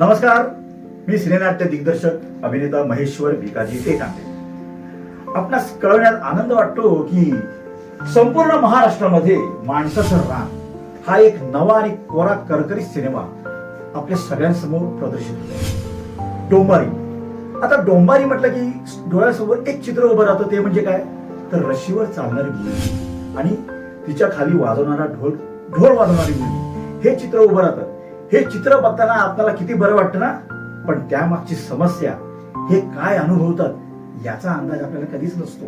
नमस्कार. मी सिनेनाट्य दिग्दर्शक अभिनेता महेश्वर भिकाजी टेकांडे आपणास कळवण्यात आनंद वाटतो की संपूर्ण महाराष्ट्रामध्ये माणसाचं रान हा एक नवा आणि कोरा करकरी सिनेमा आपल्या सगळ्यांसमोर प्रदर्शित होतो. डोंबारी. आता डोंबारी म्हटलं की डोळ्यासमोर एक चित्र उभं राहतं ते म्हणजे काय? तर रशीवर चालणारी मुलगी. आणि तिच्या खाली वाजवणारा ढोल ढोल वाजवणारी मुलगी. हे चित्र उभं राहतं. हे चित्र बघताना आपल्याला किती बरं वाटतं ना? पण त्यामागची समस्या हे काय अनुभवतात याचा अंदाज आपल्याला कधीच नसतो.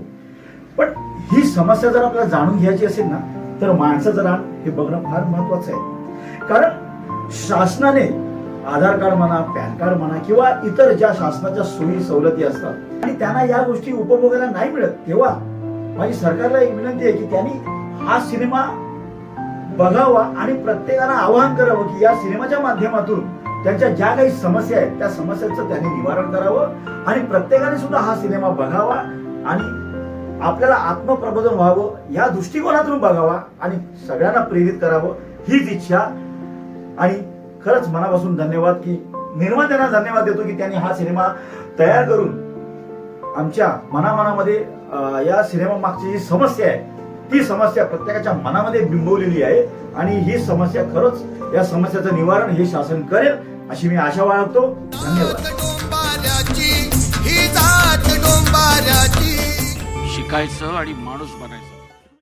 पण ही समस्या जर आपल्याला जाणून घ्यायची असेल ना तर माणसं जरा हे बघणं फार महत्वाचं आहे. कारण शासनाने आधार कार्ड म्हणा पॅन कार्ड म्हणा किंवा इतर ज्या शासनाच्या सोयी सवलती असतात आणि त्यांना या गोष्टी उपभोगायला नाही मिळत तेव्हा माझी सरकारला एक विनंती आहे की त्यांनी हा सिनेमा बघावा आणि प्रत्येकाला आवाहन करावं की या सिनेमाच्या माध्यमातून त्यांच्या ज्या काही समस्या आहेत त्या समस्यांचं त्यांनी निवारण करावं आणि प्रत्येकाने सुद्धा हा सिनेमा बघावा आणि आपल्याला आत्मप्रबोधन व्हावं या दृष्टिकोनातून बघावा आणि सगळ्यांना प्रेरित करावं हीच इच्छा. आणि खरंच मनापासून धन्यवाद की निर्मात्यांना धन्यवाद देतो की त्यांनी हा सिनेमा तयार करून आमच्या मनामनामध्ये या सिनेमा मागची जी समस्या आहे ती समस्या प्रत्येकाच्या मनामध्ये बिंबवलेली आहे आणि ही समस्या खरंच या समस्याचं निवारण हे शासन करेल अशी मी आशा बाळगतो. धन्यवाद. शिकायचं आणि माणूस बनायचं.